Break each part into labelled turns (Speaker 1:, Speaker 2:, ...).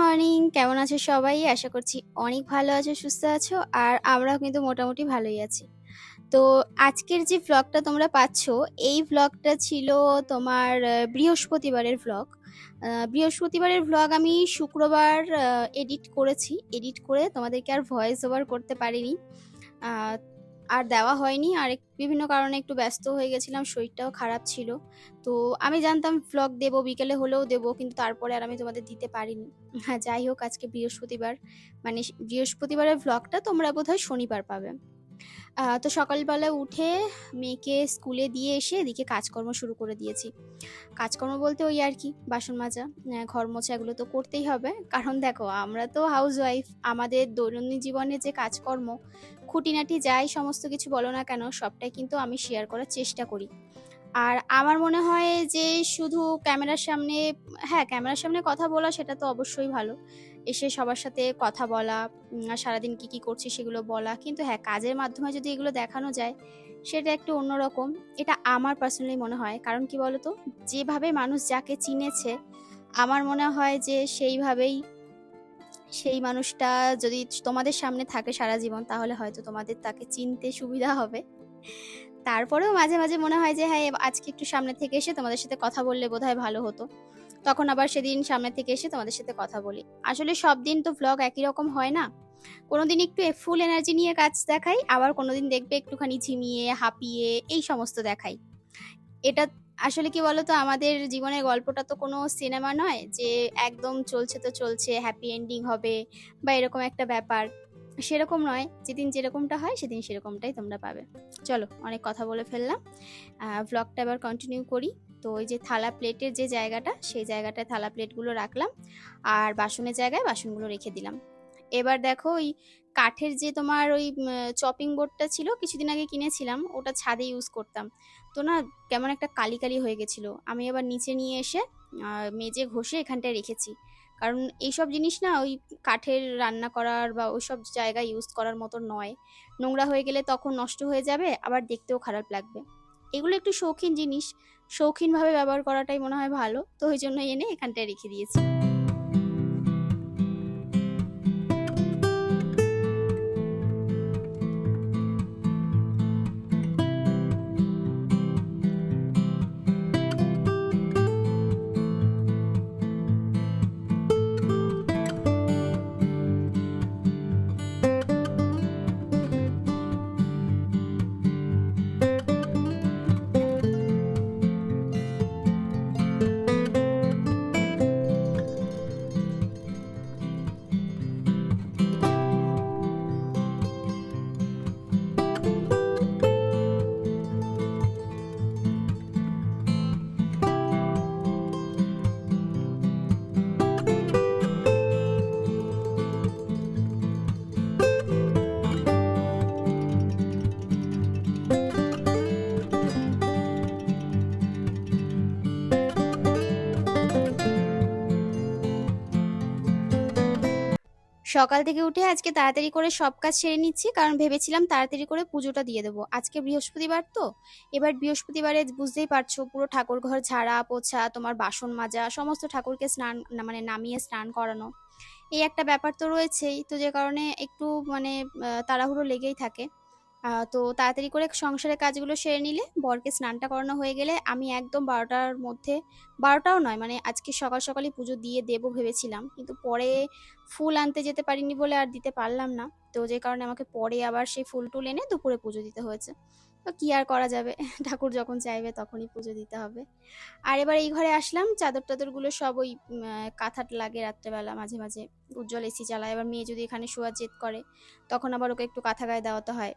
Speaker 1: Morning, কেমন আছো সবাই? আশা করছি অনেক ভালো আছো, সুস্থ আছো, আর আমরাও কিন্তু মোটামুটি ভালোই আছি। তো আজকের যে ভ্লগটা তোমরা পাচ্ছ, এই ভ্লগটা ছিল তোমার বৃহস্পতিবারের ভ্লগ বৃহস্পতিবারের ভ্লগ আমি শুক্রবার এডিট করেছি। এডিট করে তোমাদেরকে আর ভয়েস ওভার করতে পারিনি। আর দেওয়া হয়নি। আর বিভিন্ন কারণে একটু ব্যস্ত হয়ে গেছিলাম, শরীরটাও খারাপ ছিল। তো আমি জানতাম ভ্লগ দেব, বিকেলে হলেও দেব, কিন্তু তারপরে আর আমি তোমাদের দিতে পারিনি। হ্যাঁ যাই হোক, আজকে বৃহস্পতিবার মানে বৃহস্পতিবারের ভ্লগটা তোমরা বোধহয় শনিবার পাবে। তো সকালবেলা উঠে মেয়েকে স্কুলে দিয়ে এসে এদিকে কাজকর্ম শুরু করে দিয়েছি। কাজকর্ম বলতে ওই আর কি, বাসন মাজা ঘর মোছা এগুলো তো করতেই হবে। কারণ দেখো, আমরা তো হাউস ওয়াইফ আমাদের দৈনন্দিন জীবনে যে কাজকর্ম, খুঁটিনাটি যাই সমস্ত কিছু বলো না কেন, সবটাই কিন্তু আমি শেয়ার করার চেষ্টা করি। আর আমার মনে হয় যে শুধু ক্যামেরার সামনে হ্যাঁ ক্যামেরার সামনে কথা বলা সেটা তো অবশ্যই ভালো। এসে সবার সাথে কথা বলা সারাদিন কি কি করছি সেগুলো বলা। কিন্তু হ্যাঁ কাজের মাধ্যমে যদি এগুলো দেখানো যায়, সেটা একটু অন্যরকম। এটা আমার পার্সোনালি মনে হয়। কারণ কি বলতো? যেভাবে মানুষ যাকে চিনেছে, আমার মনে হয় যে সেইভাবেই সেই মানুষটা যদি তোমাদের সামনে থাকে সারা জীবন, তাহলে হয়তো তোমাদের তাকে চিনতে সুবিধা হবে। তারপরেও মাঝে মাঝে মনে হয় যে হ্যাঁ আজকে একটু সামনে থেকে এসে তোমাদের সাথে কথা বললে বোধহয় ভালো হতো। তখন আবার সেদিন সামনে থেকে এসে তোমাদের সাথে কথা বলি। আসলে সব দিন তো ভ্লগ একই রকম হয় না। কোনোদিন একটু ফুল এনার্জি নিয়ে কাজ দেখাই, আবার কোনোদিন দেখবে একটুখানি ঝিমিয়ে, হাঁপিয়ে, এই সমস্ত দেখাই। এটা আসলে কি বলতো, আমাদের জীবনের গল্পটা তো কোনো সিনেমা নয় যে একদম চলছে তো চলছে হ্যাপি এন্ডিং হবে বা এরকম একটা ব্যাপার। সেরকম নয়, যেদিন যেরকমটা হয় সেদিন সেরকমটাই তোমরা পাবে। চলো অনেক কথা বলে ফেললাম। ভ্লগটা এবার কন্টিনিউ করি। তো ওই যে থালা প্লেটের যে জায়গাটা, সেই জায়গাটায় থালা প্লেটগুলো রাখলাম আর বাসনের জায়গায় বাসনগুলো রেখে দিলাম। এবার দেখো ওই কাঠের যে তোমার ওই চপিং বোর্ডটা ছিল, কিছুদিন আগে কিনেছিলাম, ওটা ছাদে ইউজ করতাম। তো না, কেমন একটা কালি কালি হয়ে গেছিল। আমি আবার নিচে নিয়ে এসে মেজে ঘষে এখানটায় রেখেছি। কারণ এইসব জিনিস না, ওই কাঠের রান্না করার বা ওইসব জায়গায় ইউজ করার মতো নয়। নোংরা হয়ে গেলে তখন নষ্ট হয়ে যাবে, আবার দেখতেও খারাপ লাগবে। এগুলো একটু শৌখিন জিনিস। শৌখিনভাবে ব্যবহার করাটাই মনে হয় ভালো। তো ওই জন্য এনে এখানটায় রেখে দিয়েছি। সকাল থেকে উঠে আজকে তাড়াতাড়ি করে সব কাজ সেরে নিচ্ছি, কারণ ভেবেছিলাম তাড়াতাড়ি করে পুজোটা দিয়ে দেবো। আজকে বৃহস্পতিবার তো, এবার বৃহস্পতিবারে বুঝতেই পারছ, পুরো ঠাকুর ঘর ঝাড়া, পোছা, তোমার বাসন মাজা, সমস্ত ঠাকুরকে স্নান মানে নামিয়ে স্নান করানো। এই একটা ব্যাপার তো রয়েছেই, তো যে কারণে একটু মানে তাড়াহুড়ো লেগেই থাকে। তো তাড়াতাড়ি করে সংসারের কাজগুলো সেরে নিলে বরকে স্নানটা করানো হয়ে গেলে আমি একদম বারোটার মধ্যে, বারোটাও নয় মানে আজকে সকাল সকালই পুজো দিয়ে দেবো ভেবেছিলাম। কিন্তু পরে ফুল আনতে যেতে পারিনি বলে আর দিতে পারলাম না। তো যে কারণে আমাকে পরে আবার সেই ফুল টুল এনে দুপুরে পুজো দিতে হয়েছে। তো কি আর করা যাবে? ঠাকুর যখন চাইবে তখনই পুজো দিতে হবে। আর এবার এই ঘরে আসলাম, চাদর টাদরগুলো সব ওই কাঁথাট লাগে রাত্রেবেলা মাঝে মাঝে। উজ্জ্বল এসি চালায়, এবার মেয়ে যদি এখানে শোয়ার জেদ করে, তখন আবার ওকে একটু কাঁথা গায়ে দেওয়াতে হয়।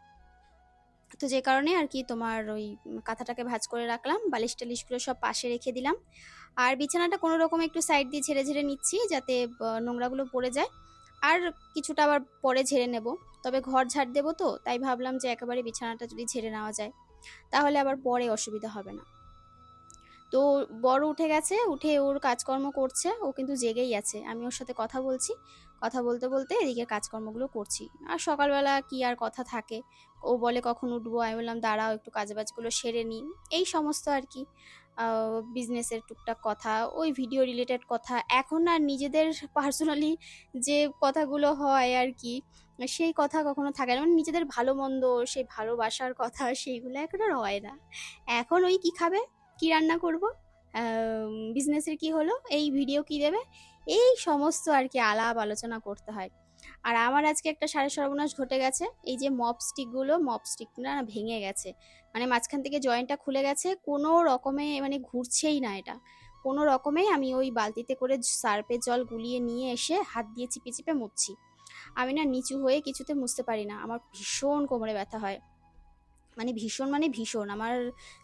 Speaker 1: তো যে কারণে আর কি তোমার ওই কাঁথাটাকে ভাঁজ করে রাখলাম, বালিশ টালিশগুলো সব পাশে রেখে দিলাম। আর বিছানাটা কোনো রকম একটু সাইড দিয়ে ঝেড়ে ঝেড়ে নিচ্ছি যাতে নোংরাগুলো পড়ে যায়। আর কিছুটা আবার পরে ঝেড়ে নেব। তবে ঘর ঝাড় দেবো তো, তাই ভাবলাম যে একেবারে বিছানাটা যদি ঝেড়ে নেওয়া যায়, তাহলে আবার পরে অসুবিধা হবে না। তো বড় উঠে গেছে, উঠে ওর কাজকর্ম করছে, ও কিন্তু জেগেই আছে। আমি ওর সাথে কথা বলছি। কথা বলতে বলতে এদিকে কাজকর্মগুলো করছি। আর সকালবেলা কি আর কথা থাকে? ও বলে কখন উঠবো? আমি বললাম, দাঁড়াও, একটু কাজবাজগুলো সেরে নিই। এই সমস্ত আর কি বিজনেসের টুকটাক কথা, ওই ভিডিও রিলেটেড কথা। এখন আর নিজেদের পার্সোনালি যে কথাগুলো হয় আর কি, সেই কথা কখনো থাকে না। মানে নিজেদের ভালো মন্দ, সেই ভালোবাসার কথা, সেইগুলো এখন আর হয় না। এখন ওই কি খাবে? কি রান্না করব? বিজনেসের কি হলো? এই ভিডিও কি দেবে? এই সমস্ত আর কি আলাপ আলোচনা করতে হয়। আর আমার আজকে একটা সাড়ে সর্বনাশ ঘটে গেছে। এই যে মপ স্টিকগুলো মপ স্টিকটা না ভেঙে গেছে। মানে মাঝখান থেকে জয়েন্টটা খুলে গেছে। কোনো রকমে মানে ঘুরছেই না এটা। কোনো রকমে আমি ওই বালতিতে করে সার্পের জল গুলিয়ে নিয়ে এসে হাত দিয়ে চিপে চিপে মুছছি আমি না নিচু হয়ে কিছুতে মুছতে পারি না। আমার ভীষণ কোমরে ব্যথা হয়। মানে ভীষণ মানে ভীষণ। আমার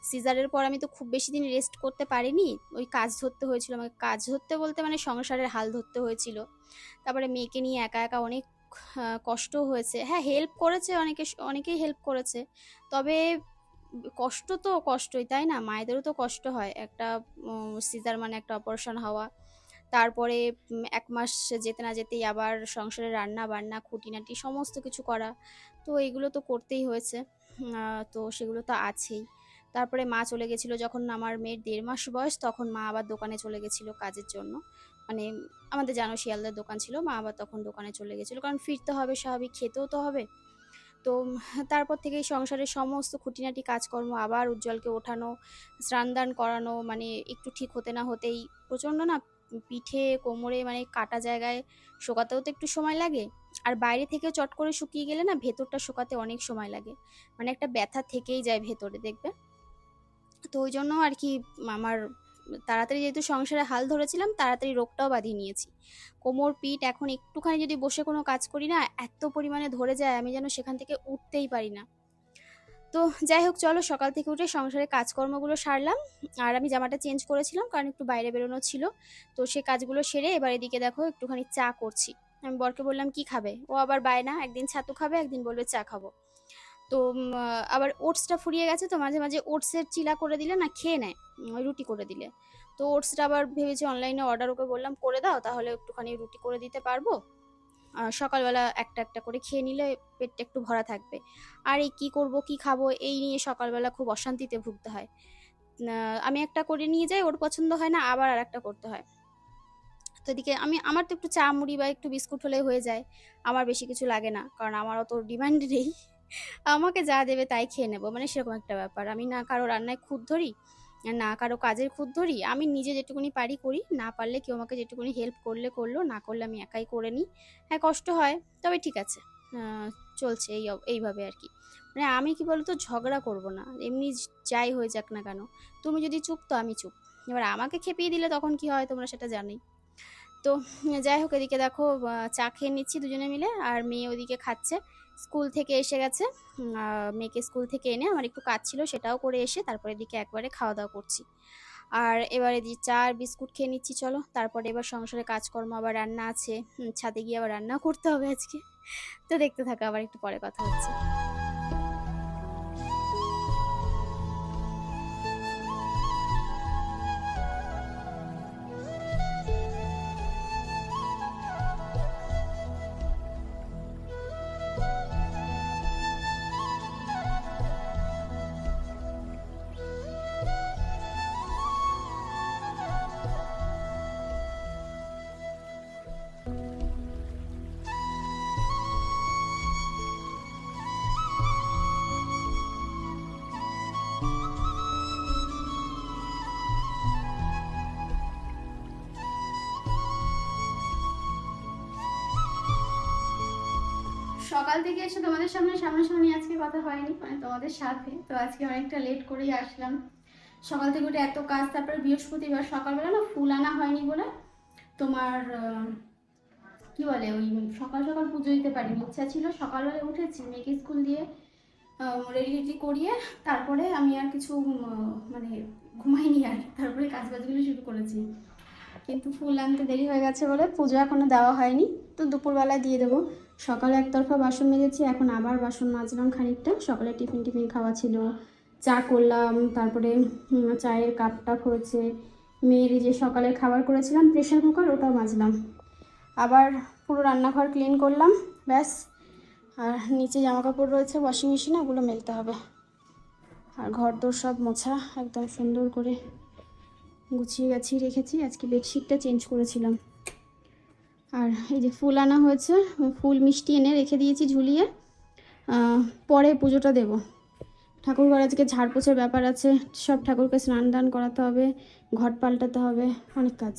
Speaker 1: সিজারের পর আমি তো খুব বেশি দিন রেস্ট করতে পারিনি। ওই কাজ ধরতে হয়েছিল আমাকে। কাজ ধরতে বলতে মানে সংসারের হাল ধরতে হয়েছিল। তারপরে মেয়েকে নিয়ে একা একা অনেক আহ, কষ্টও হয়েছে। হ্যাঁ হেল্প করেছে অনেকে অনেকেই হেল্প করেছে। তবে কষ্ট তো কষ্টই তাই না? মায়েদেরও তো কষ্ট হয়। একটা সিজার মানে একটা অপারেশন হওয়া। তারপরে এক মাস যেতে না যেতেই আবার সংসারে রান্না বান্না খুঁটিনাটি সমস্ত কিছু করা। তো এগুলো তো করতেই হয়েছে। তো সেগুলো তো আছেই। তারপরে মা চলে গেছিল যখন আমার মেয়ের দেড় মাস বয়স, তখন মা আবার দোকানে চলে গেছিল কাজের জন্য। মানে আমাদের জানো শিয়ালদার দোকান ছিল, মা আবার তখন দোকানে চলে গেছিল। কারণ ফিরতে হবে স্বাভাবিক, খেতেও তো হবে। তো তারপর থেকেই সংসারের সমস্ত খুঁটিনাটি কাজকর্ম আবার উজ্জ্বলকে ওঠানো স্নান দান করানো মানে একটু ঠিক হতে না হতেই প্রচণ্ড না পিঠে, কোমরে মানে কাটা জায়গায় শোকাতেও তো একটু সময় লাগে। আর বাইরে থেকেও চট করে শুকিয়ে গেলে না ভেতরটা শুকাতে অনেক সময় লাগে। মানে একটা ব্যথা থেকেই যায় ভেতরে, দেখবে? তো ওই জন্য আর কি আমার তাড়াতাড়ি যেহেতু সংসারে হাল ধরেছিলাম, তাড়াতাড়ি রোগটাও বাঁধিয়ে নিয়েছি। কোমর, পিঠ এখন একটুখানি যদি বসে কোনো কাজ করি না, এত পরিমাণে ধরে যায় আমি যেন সেখান থেকে উঠতেই পারি না। তো যাই হোক, চলো সকাল থেকে উঠে সংসারের কাজকর্মগুলো সারলাম। আর আমি জামাটা চেঞ্জ করেছিলাম, কারণ একটু বাইরে বেরোনো ছিল। তো সে কাজগুলো সেরে এবার এদিকে দেখো একটুখানি চা করছি। আমি বরকে বললাম কি খাবে? ও আবার বায়না একদিন ছাতু খাবে একদিন বলবে চা খাব। তো আবার ওটসটা ফুরিয়ে গেছে তো মাঝে মাঝে ওটসের চিলা করে দিলে না খেয়ে নেয় উম, রুটি করে দিলে। তো ওটসটা আবার ভেবেছি অনলাইনে অর্ডার ওকে বললাম করে দাও তাহলে একটুখানি রুটি করে দিতে পারব। সকালবেলা একটা একটা করে খেয়ে নিলে পেটটা একটু ভরা থাকবে। আর এই কী করব কী খাব এই নিয়ে সকালবেলা খুব অশান্তিতে ভুগতে হয়। আমি একটা করে নিয়ে যাই ওর পছন্দ হয় না আবার আর একটা করতে হয়। তো এদিকে আমি, আমার তো একটু চা মুড়ি বা একটু বিস্কুট হলে হয়ে যায়। আমার বেশি কিছু লাগে না, কারণ আমার অত ডিমান্ড নেই। আমাকে যা দেবে তাই খেয়ে নেব মানে সেরকম একটা ব্যাপার। আমি না কারও রান্নায় খুদ ধরি, না কারও কাজের খুদ ধরি, আমি নিজে যেটুকুনি পারি করি, না পারলে কেউ আমাকে যেটুকুনি হেল্প করলে করল, না করলে আমি একাই করে নিই। হ্যাঁ কষ্ট হয়, তবে ঠিক আছে চলছে এই এইভাবে আর কি। মানে আমি কি বলতো, ঝগড়া করব না, এমনি যাই হয়ে যাক না কেন। তুমি যদি চুপ তো আমি চুপ। এবার আমাকে খেপিয়ে দিলে তখন কি হয়, তোমরা সেটা জানোই। তো যাই হোক, এদিকে দেখো চা খেয়ে নিচ্ছি দুজনে মিলে, আর মেয়ে ওদিকে খাচ্ছে। স্কুল থেকে এসে গেছে। মেয়েকে স্কুল থেকে এনে আমার একটু কাজ ছিল, সেটাও করে এসে তারপরে এদিকে একবারে খাওয়া দাওয়া করছি। আর এবারে দিয়ে চা আর বিস্কুট খেয়ে নিচ্ছি, চলো। তারপরে এবার সংসারে কাজকর্ম, আবার রান্না আছে। ছাদে গিয়ে আবার রান্না করতে হবে আজকে। তো দেখতে থাকো, আবার একটু পরে কথা হচ্ছে। সকাল থেকে এসে তোমাদের সামনে সামনাসামনি আজকে কথা হয়নি মানে তোমাদের সাথে। তো আজকে অনেকটা লেট করেই আসলাম। সকাল থেকে উঠে এত কাজ, তারপরে বৃহস্পতিবার সকালবেলা না ফুল আনা হয়নি বলে তোমার কি বলে ওই সকাল সকাল পুজো দিতে পারিনি। ইচ্ছা ছিল সকালবেলা উঠেছি, মেয়েকে স্কুল দিয়ে রেডি রেডি করিয়ে তারপরে আমি আর কিছু মানে ঘুমাইনি আর তারপরে কাজ বাজগুলো শুরু করেছি। কিন্তু ফুল আনতে দেরি হয়ে গেছে বলে পুজো এখনও দেওয়া হয়নি। তো দুপুরবেলায় দিয়ে দেবো। সকালে একতরফা বাসন মেজেছি, এখন আবার বাসন মাজলাম খানিকটা। সকালে টিফিন টিফিন খাওয়া ছিল। চা করলাম, তারপরে চায়ের কাপ টাপ হয়েছে। মেয়ের যে সকালের খাবার করেছিলাম প্রেশার কুকার ওটাও মাজলাম। আবার পুরো রান্নাঘর ক্লিন করলাম, ব্যাস। আর নিচে জামা কাপড় রয়েছে ওয়াশিং মেশিনে ওগুলো মেলতে হবে। আর ঘর দোর সব মোছা, একদম সুন্দর করে গুছিয়ে গাছিয়ে রেখেছি। আজকে বেডশিটটা চেঞ্জ করেছিলাম। আর এই যে ফুল আনা হয়েছে, ফুল মিষ্টি এনে রেখে দিয়েছি ঝুলিয়ে। পরে পুজোটা দেব। ঠাকুর ঘর আজকে ঝাড় পোছার ব্যাপার আছে, সব ঠাকুরকে স্নান দান করাতে হবে, ঘট পাল্টাতে হবে, অনেক কাজ।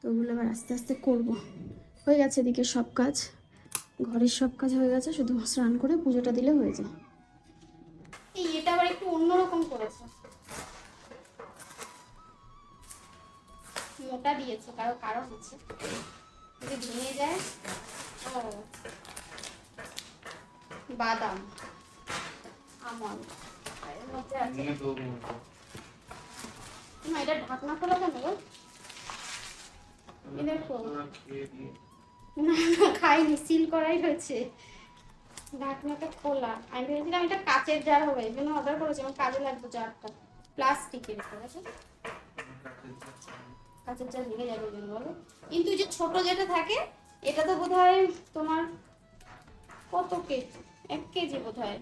Speaker 1: তো ওগুলো আবার আস্তে আস্তে করব। হয়ে গেছে এদিকে সব কাজ। ঘরের সব কাজ হয়ে গেছে, শুধু স্নান করে পুজোটা দিলে হয়ে যায়। এই এটা আবার একটু অন্যরকম করেছে। মোটা দিয়েছে কারও কারণ আছে। যদি ভেঙে যায় ও বাদাম আমন্ড এর মধ্যে আছে। না এটা ঢাকনা খোলা কেন খাইনি সিল করাই হয়েছে। ঢাকনাটা খোলা। আমি ভেবেছিলাম এটা কাচের জার হবে এই জন্য অর্ডার করেছি আমার কাজে লাগবে জারটা প্লাস্টিকের ঠিক আছে? কাঁচের চাল ভেঙে যাবে ওই জন্য বলো কিন্তু যে ছোট যেটা থাকে এটা তো বোধ তোমার কত কেজি? এক কেজি বোধ হয়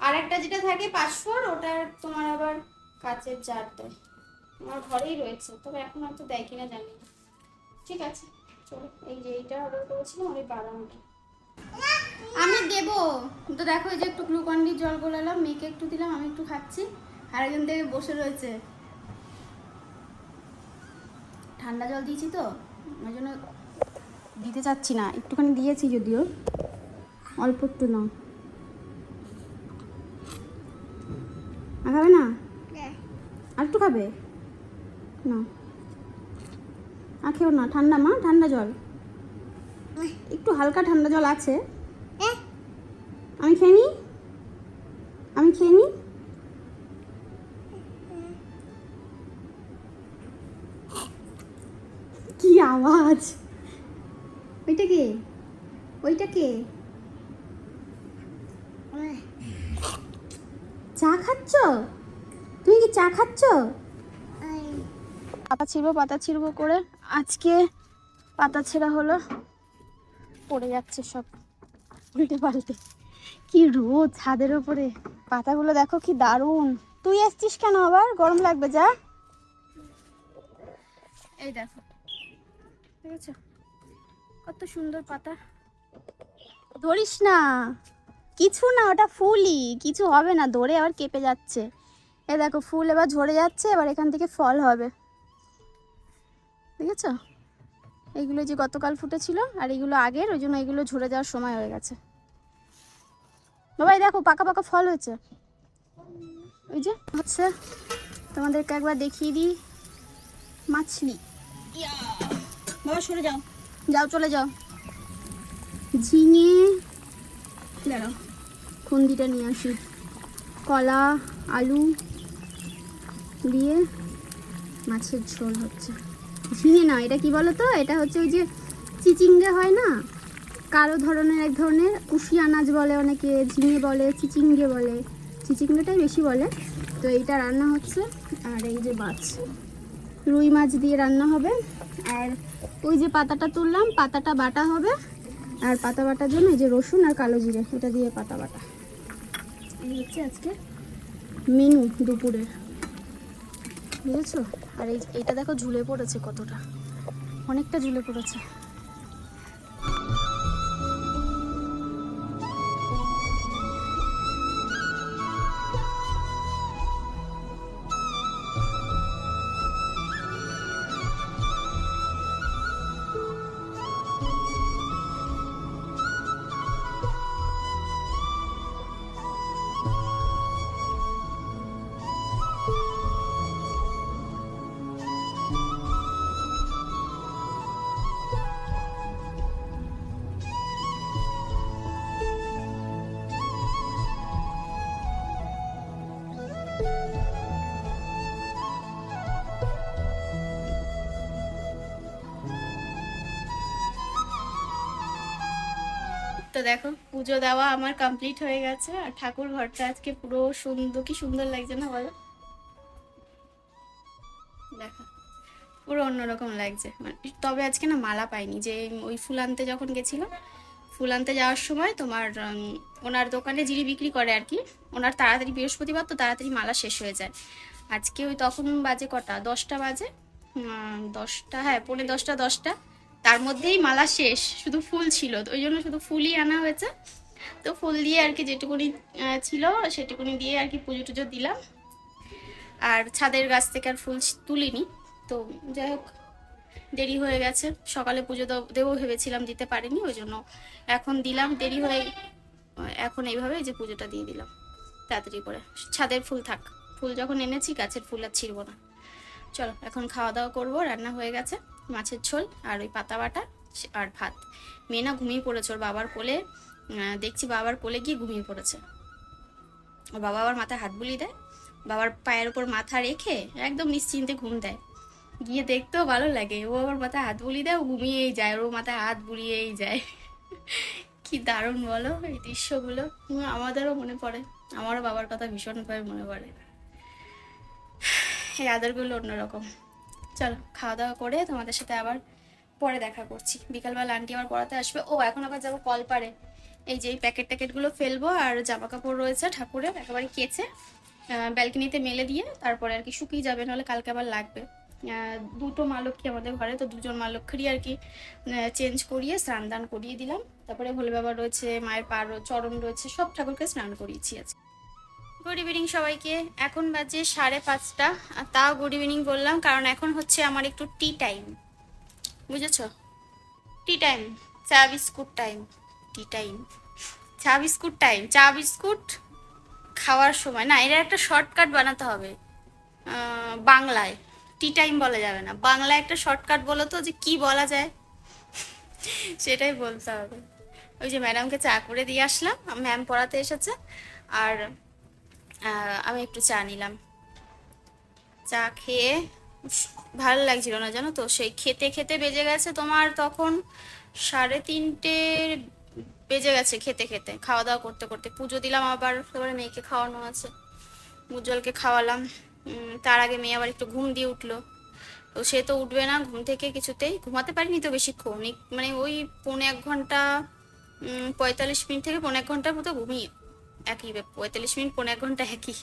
Speaker 1: আর একটা যেটা থাকে পাঁচশোর ওটা তোমার আবার কাঁচের জার দেয় আমার ঘরেই রয়েছে, তবে এখন হয়তো দেয় কিনা জানি ঠিক আছে, চলো। এই যে এইটা অর্ডার করেছিলাম এই বাদামটা। আমি দেব। তো দেখো, এই যে একটু গ্লুকন্ডির জল গোলালাম, মেয়েকে একটু দিলাম, আমি একটু খাচ্ছি। আর একজন থেকে বসে রয়েছে। ঠান্ডা জল দিয়েছি তো ওই জন্য দিতে চাচ্ছি না। একটুখানি দিয়েছি যদিও অল্প একটু নাও। আর খাবে না? আর একটু খাবে? না আর খেও না ঠান্ডা মা ঠান্ডা জল। একটু হালকা ঠান্ডা জল আছে। আমি খেয়ে নিই আমি খেয়ে নিই আওয়াজ। ওইটা কে? ওইটা কে? চা খাচ্ছ? তুমি কি চা খাচ্ছ? পাতা ছিড়বো পাতা ছিড়বো করে আজকে পাতা ছেঁড়া হলো। পড়ে যাচ্ছে সব। উল্টে পাল্টে। কি রোদ ছাদের ওপরে পাতাগুলো দেখো কি দারুণ। তুই এসছিস কেন আবার? গরম লাগবে যা। এই দেখো। দেখেছ কত সুন্দর পাতা। ধরিস না। কিছু না ওটা ফুলই। কিছু হবে না ধরে আবার কেঁপে যাচ্ছে। এ দেখো ফুল এবার ঝরে যাচ্ছে এবার এখান থেকে ফল হবে। দেখেছ? এইগুলো যে গতকাল ফুটেছিল আর এগুলো আগের ওই জন্য এগুলো ঝরে যাওয়ার সময় হয়ে গেছে। বাবা দেখো পাকা পাকা ফল হয়েছে। ওই যে হচ্ছে তোমাদেরকে একবার দেখিয়ে দিই। মাছলি। ইয়া, বাবা সরে যাও। যাও, চলে যাও। ঝিঙে, দাঁড়াও খুন্দিটা নিয়ে আসি। কলা, আলু দিয়ে মাছের ঝোল হচ্ছে। ঝিঙে না, এটা কি বলো তো এটা হচ্ছে ওই যে চিচিঙ্গে হয় না? কালো ধরনের, এক ধরনের কুশি আনাজ বলে অনেকে, ঝিঙে বলে, চিচিঙ্গে বলে। চিচিঙ্গেটাই বেশি বলে। তো এইটা রান্না হচ্ছে, আর এই যে মাছ। রুই মাছ দিয়ে রান্না হবে। আর ওই যে পাতাটা তুললাম, পাতাটা বাটা হবে। আর পাতা বাটার জন্য এই যে রসুন আর কালো জিরে, এটা দিয়ে পাতা বাটা। এই হচ্ছে আজকে মেনু দুপুরের। বুঝেছ? আর এই এটা দেখো ঝুলে পড়েছে কতটা। অনেকটা ঝুলে পড়েছে। দেখো, পুজো দেওয়া আমার কমপ্লিট হয়ে গেছে। আর ঠাকুর ঘরটা আজকে পুরো সুন্দর, কি সুন্দর লাগছে না বলো? দেখো, পুরো অন্যরকম লাগছে। মানে তবে আজকে না মালা পাইনি। যে ওই ফুল আনতে যখন গেছিলাম ফুল আনতে যাওয়ার সময় তোমার ওনার দোকানে যিনি বিক্রি করে আর কি, ওনার তাড়াতাড়ি বৃহস্পতিবার তো তাড়াতাড়ি মালা শেষ হয়ে যায়। আজকে ওই তখন বাজে কটা? দশটা বাজে? দশটা হ্যাঁ পৌনে দশটা দশটা। তার মধ্যেই মালা শেষ, শুধু ফুল ছিল, তো ওই জন্য শুধু ফুলই আনা হয়েছে। তো ফুল দিয়ে আর কি যেটুকুনি ছিল সেটুকুনি দিয়ে আর কি পুজো টুজো দিলাম। আর ছাদের গাছ থেকে আর ফুল তুলিনি, তো যাই হোক, দেরি হয়ে গেছে। সকালে পুজো দেব- ভেবেছিলাম, দিতে পারিনি, ওই জন্য এখন দিলাম, দেরি হয়ে, এখন এইভাবে যে পুজোটা দিয়ে দিলাম, তাড়াতাড়ি করে। ছাদের ফুল থাক, ফুল যখন এনেছি, গাছের ফুল আর ছিড়বো না। চলো, এখন খাওয়া দাওয়া করব, রান্না হয়ে গেছে। মাছের ঝোল আর ওই পাতা বাটা আর ভাত। মেয়ে না ঘুমিয়ে পড়েছে, ওর বাবার কোলে দেখছি বাবার কোলে গিয়ে ঘুমিয়ে পড়েছে। ওর বাবা আবার মাথায় হাত বুলিয়ে দেয়। বাবার পায়ের উপর মাথা রেখে একদম নিশ্চিন্তে ঘুম দেয়। গিয়ে দেখতেও ভালো লাগে। ও আবার মাথায় হাত বুলিয়ে দেয়, ও ঘুমিয়েই যায়। ওর মাথায় হাত বুলিয়েই যায়। কি দারুণ বলো এই দৃশ্যগুলো। আমাদেরও মনে পড়ে। আমারও বাবার কথা ভীষণভাবে মনে পড়ে। এই আদরগুলো অন্যরকম। চলো খাওয়া দাওয়া করে তোমাদের সাথে আবার পরে দেখা করছি। বিকালবেলা আন্টি আবার পড়াতে আসবে। ও, এখন আবার যাব কল কলপারে। এই যে প্যাকেট ট্যাকেটগুলো ফেলব আর জামা কাপড় রয়েছে ঠাকুরের, একেবারে কেচে ব্যালকনিতে মেলে দিয়ে তারপরে আর কি শুকিয়ে যাবে, নাহলে কালকে আবার লাগবে। দুটো মা লক্ষ্মী আমাদের ঘরে, তো দুজন মা লক্ষ্মীরই আর কি চেঞ্জ করিয়ে স্নান দান করিয়ে দিলাম। তারপরে ভোলে বাবা রয়েছে, মায়ের পা রো- চরণ রয়েছে, সব ঠাকুরকে স্নান করিয়েছি আজকে। গুড ইভিনিং সবাইকে। এখন বাজে সাড়ে পাঁচটা। আর তাও গুড ইভিনিং বললাম, কারণ এখন হচ্ছে আমার একটু টি টাইম বুঝেছ? টি টাইম চা বিস্কুট টাইম টি টাইম চা বিস্কুট টাইম চা বিস্কুট খাওয়ার সময়। না, এর একটা শর্টকাট বানাতে হবে। বাংলায়। টি টাইম বলা যাবে না। বাংলায় একটা শর্টকাট বলো তো, যে কি বলা যায়? সেটাই বলতে হবে। ওই যে ম্যাডামকে চা করে দিয়ে আসলাম। ম্যাম পড়াতে এসেছে। আর আমি একটু চা নিলাম। চা খেয়ে ভালো লাগছিল না জানো তো? সেই খেতে খেতে বেজে গেছে তোমার তখন সাড়ে তিনটে বেজে গেছে খেতে খেতে। খাওয়া দাওয়া করতে করতে পুজো দিলাম আবার তারপরে মেয়েকে খাওয়ানো আছে। উজ্জ্বলকে খাওয়ালাম। তার আগে মেয়ে আবার একটু ঘুম দিয়ে উঠল। তো সে তো উঠবে না ঘুম থেকে কিছুতেই। ঘুমাতে পারিনি তো বেশিক্ষণ। মানে ওই পৌনে এক ঘণ্টা পঁয়তাল্লিশ মিনিট থেকে পৌনে এক ঘণ্টার মতো ঘুমিয়ে। একই পঁয়তাল্লিশ মিনিট পনেরো এক ঘণ্টা একই।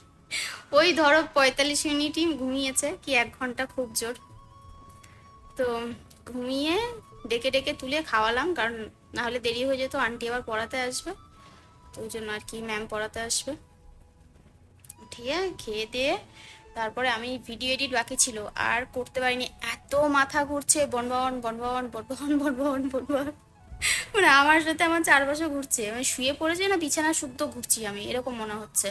Speaker 1: ওই ধরো পঁয়তাল্লিশ মিনিটই ঘুমিয়েছে, কি এক ঘণ্টা খুব জোর। তো ঘুমিয়ে ডেকে ডেকে তুলে খাওয়ালাম, কারণ না হলে দেরি হয়ে যেত, আন্টি আবার পড়াতে আসবে, তো ওই জন্য আর কি ম্যাম পড়াতে আসবে। উঠিয়ে খেয়ে দিয়ে তারপরে আমি ভিডিও এডিট বাকি ছিল, আর করতে পারিনি। এত মাথা ঘুরছে, বনভবন বনভবন বনভবন বনভবন বনভবন। মানে আমার সাথে আমার চার বছর ঘুরছে। আমি শুয়ে পড়েছি না বিছানা শুদ্ধ ঘুরছি আমি, এরকম মনে হচ্ছে।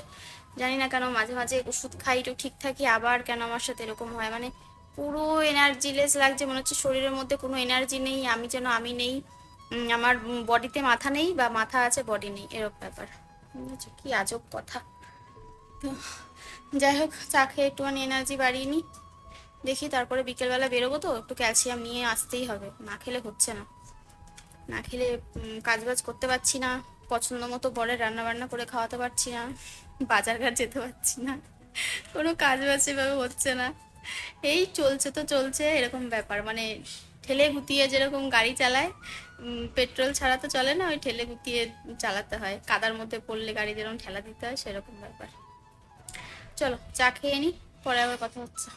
Speaker 1: জানি না কেন মাঝে মাঝে ওষুধ খাই একটু ঠিক থাকি, আবার কেন আমার সাথে এরকম হয়? মানে পুরো এনার্জিলেস লাগছে, মনে হচ্ছে শরীরের মধ্যে কোনো এনার্জি নেই, আমি যেন আমি নেই আমার বডিতে মাথা নেই বা মাথা আছে বডি নেই, এরকম ব্যাপার? কি আজব কথা। যাই হোক, চা খেয়ে একটুখানি এনার্জি বাড়িয়ে নিই দেখি তারপরে বিকেলবেলা বেরোবো তো, একটু ক্যালসিয়াম নিয়ে আসতেই হবে, না খেলে হচ্ছে না। না খেলে কাজবাজ করতে পারছি না, পছন্দ মতো বরের রান্না বান্না করে খাওয়াতে পারছি না, বাজার ঘাট যেতে পারছি না, কোনো কাজ বাজ এভাবে হচ্ছে না। এই চলছে তো চলছে, এরকম ব্যাপার। মানে ঠেলে গুতিয়ে যেরকম গাড়ি চালায় পেট্রোল ছাড়া তো চলে না, ওই ঠেলে গুতিয়ে চালাতে হয়। কাদার মধ্যে পড়লে গাড়ি যেরকম ঠেলা দিতে হয়, সেরকম ব্যাপার। চলো, চা খেয়ে নি, পরে আবার কথা হচ্ছে।